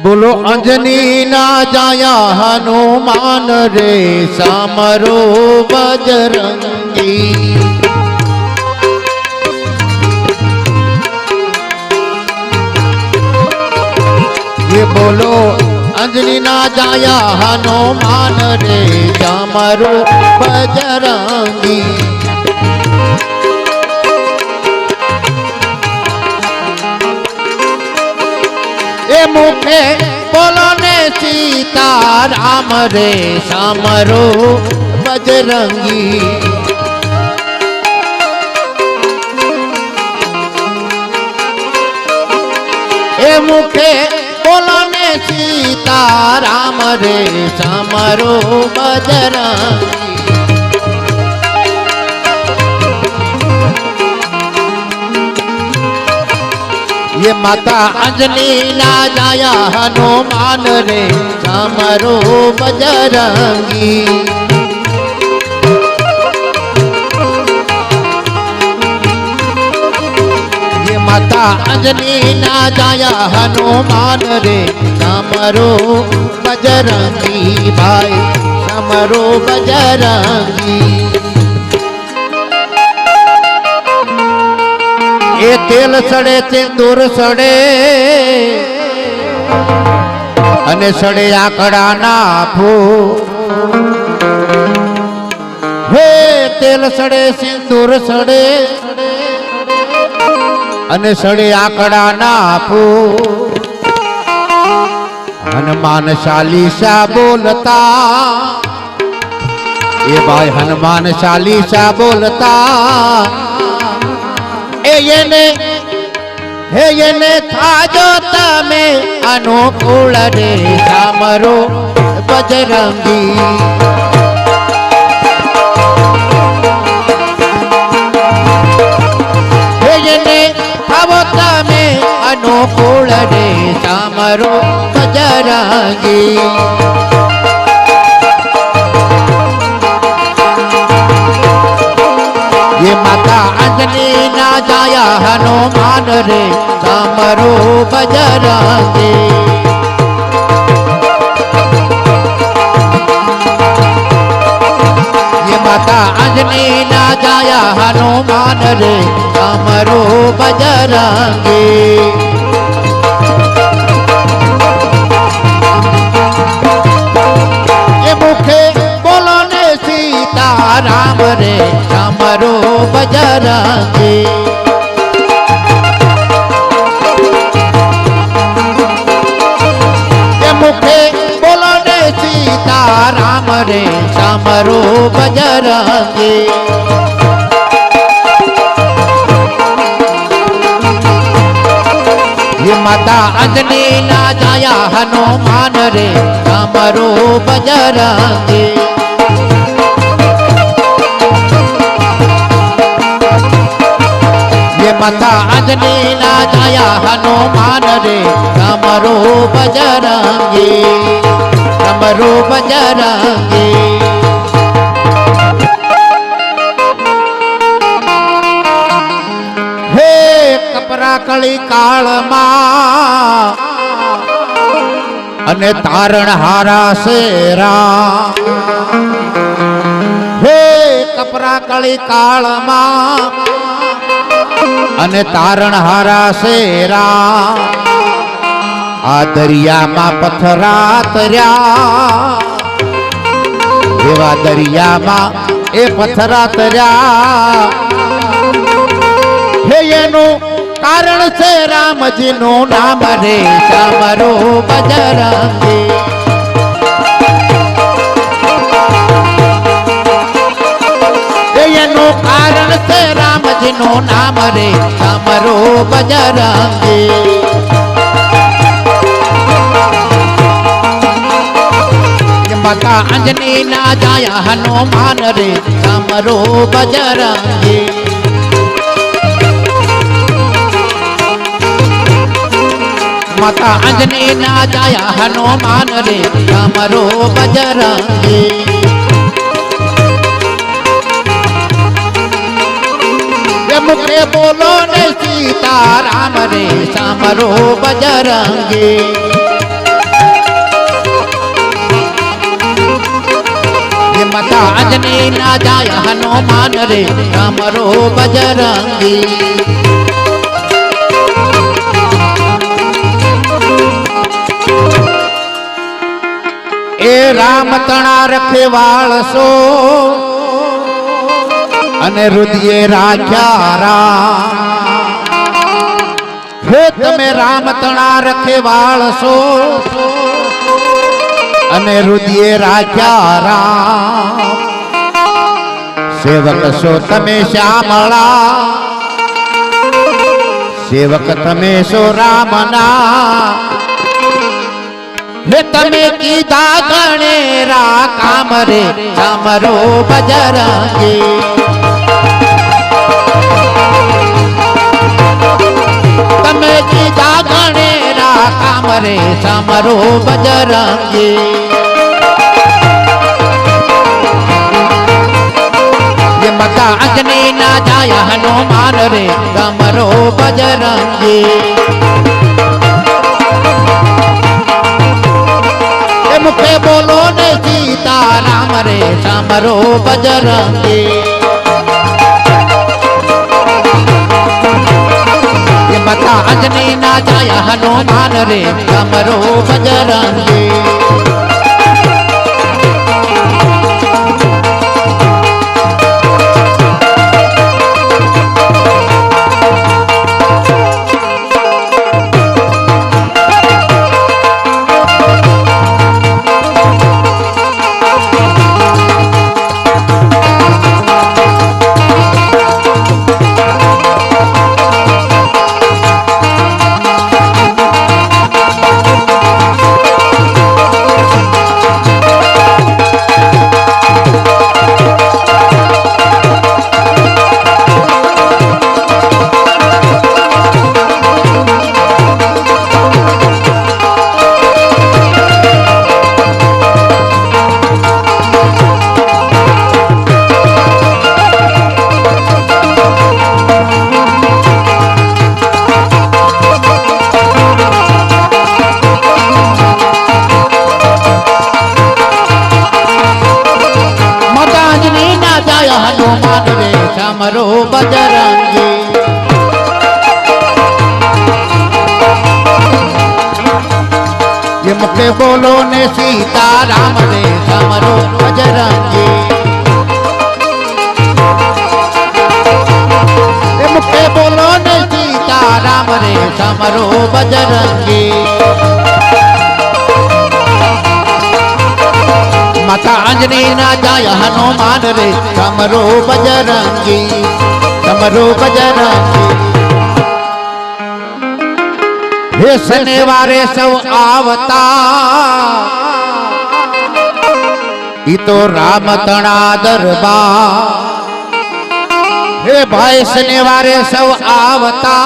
बोलो अंजनी। ना जाया हनुमान रे सामरो बजरंगी। ये बोलो अंजनी ना जाया हनुमान रे सामरो बजरंगी। મુખે બોલો ને સીતા રામ રે સામરો બજરંગી એ મુખે બોલો ને સીતા રે સામરો બજરંગી હે માતા અંજલી ના જાયા હનુમાન રે સમરો બજરંગી. માતા અંજલી ના જાયા હનુમાન રે સમરો બજરંગી ભાઈ સમરો બજરંગી. એ તેલ સડે સિંદૂર સડે. અને સડે આકડા ના ફૂલ. હે, તેલ સડે સિંદૂર સડે. અને સડે આકડા ના ફૂલ. હનુમાન ચાલીસા બોલતા. એ ભાઈ હનુમાન ચાલીસા બોલતા. એ એને, હે એને થાજો તમે અનુકૂળ રે, સામરો બજરંગી. હે તમે અનુકૂળ રે, સામરો બજરંગી. ના જાયા હનુમાન રે તમારો બજરાજે માતા અંજની ના જાયા હનુમાન રે તમારો બજરાજે બાબા રામ રે અમારો બજરાજી મુખે બોલો ને સીતા, રામ રે અમારો બજરાજી માતા, અંજની ના જાયા હનુમાન રે અમારો બજરાજી મથા આજની ના જાયા હનુમાન રે. કમરો બજરંગી કમરો બજરંગી. હે કપરા કળી કાળમાં અને તારણ હારા શેરા. હે કપરા કળી કાળમાં અને તારણ હારા શેરા, આ દરિયામાં પથરા તર્યા એવા દરિયામાં એ પથરા તર્યા હે, એનું કારણ છે રામજીનું નામ રે ચામરો બજરંગી. એનું કારણ છે રામજીનું નામ રે ચામરો બજરંગી માતા અંજની ના જાયા હનુમાન રે ચામરો બજરંગી માતા અંજની ના જાયા હનુમાન રે, રામરો બજરંગી રે બોલો ને સીતારામ રે સામરો બજરંગે. માતા આજની ના જાય હનુમાન રે રામરો બજરંગી. એ રામ તણા રખેવાળસો અને રુદિયે રાખ્યા રા હે તમે રામ તણા રખે વાળસો અને રુદિયે રાખ્યા રા સેવક છો તમે શ્યામળા. સેવક તમે છો રામના. હે તમે કીધા ગણેરા કામરે ચામરો બજરંગી. મેટી જાગણે રાખામ રે સમરો બજરંગી. મતા અંજની ના જાય હનુમાન રે સમરો બજરંગી. મુખે બોલો ને સીતારામ રે સમરો બજરંગી. અંજની ના જાય હનુમાન રે કમરો બજરંગી. આવ્યા હનુમાન રે સમરો બજરંગી. જેમ કે બોલો ને સીતારામ રે સમરો બજરંગી. એમ બોલો ને સીતારામ રે સમરો બજરંગી. माता अंजनी ना जाय, हनुमान रे। कमरो बजरंगी कमरो बजरंगी। हे सनेवारे सब आवता। ई तो राम तणा दरबार। हे भाई सनेवारे सब आवता।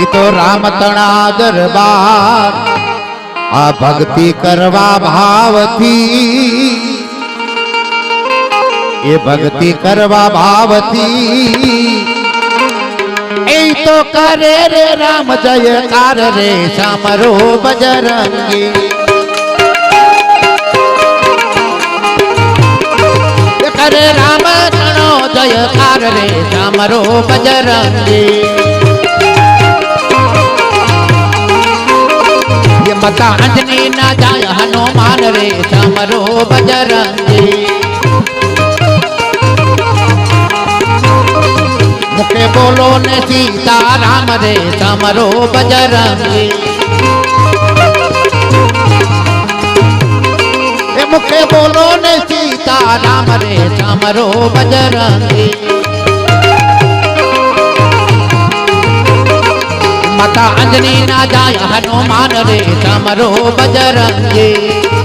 ई तो राम तणा दरबार। આ ભક્તિ કરવા ભાવથી એ ભક્તિ કરવા ભાવથી એ તો કરે રે રામ જયકાર રે સામરો બજરંગી કરે રામ જય કાર રે સામરો બજરંગી માતા અંજની ના જાય હનુમાન રે સમરો બજરંગી. મુખે બોલો ને સીતા રામ રે સમરો બજરંગી. મુખે બોલો ને સીતા રામ રે સમરો બજરંગી. માતા અંજની ના જાય હનુમાન રે તમારો બજરંગી.